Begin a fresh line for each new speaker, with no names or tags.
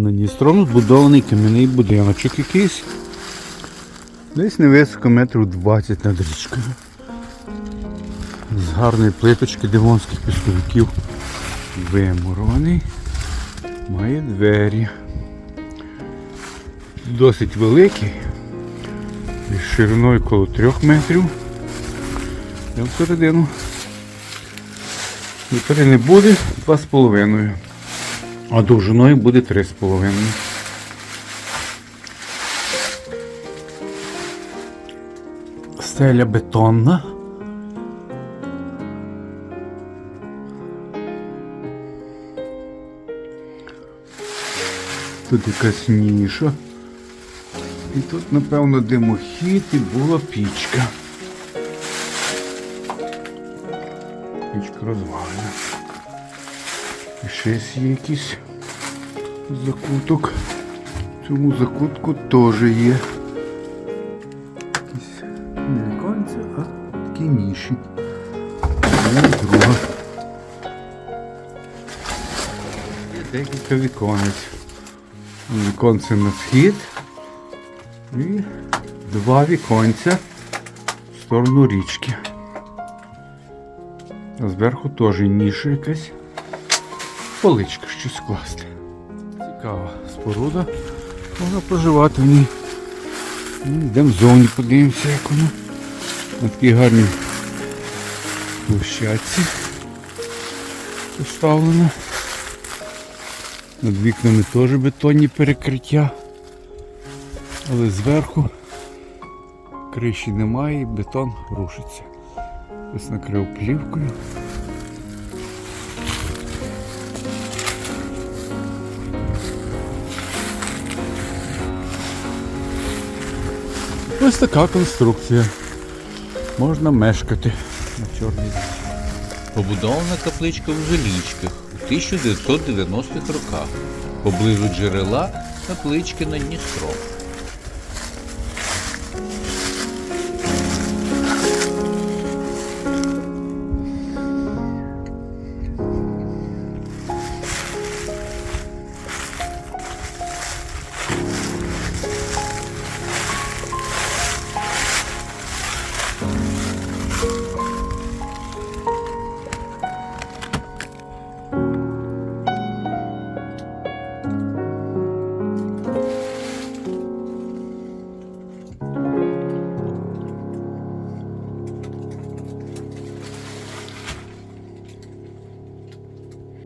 На Дністром збудований кам'яний будиночок якийсь. Десь невисоко метрів 20 над річкою. З гарної плиточки дивонських пісковиків. Вимурований. Має двері. Досить великий. І шириною коло 3 метрів. Я всередину. Вітри не буде 2,5. А довжиною буде 3,5. Стеля бетонна. Тут якась ніша. І тут, напевно, димохід і була пічка. Пічка розвалена. І ще є якийсь закуток. В цьому закутку теж є. Якісь не віконця, а такі ніші. І друга. Є декілька віконець. Віконце на схід. І два віконця в сторону річки. А зверху теж ніша якась. Поличка щось скласти. Цікава споруда. Можна проживати в ній. Ну, Йдемо ззовні, подивимося, як воно. На такій гарній площадці поставлено. Над вікнами теж бетонні перекриття. Але зверху криші немає і бетон рушиться. Ось накрив плівкою. Ось така конструкція. Можна мешкати на чорній.
Побудована капличка в Желічках у 1990-х роках. Поблизу джерела каплички над Дністром.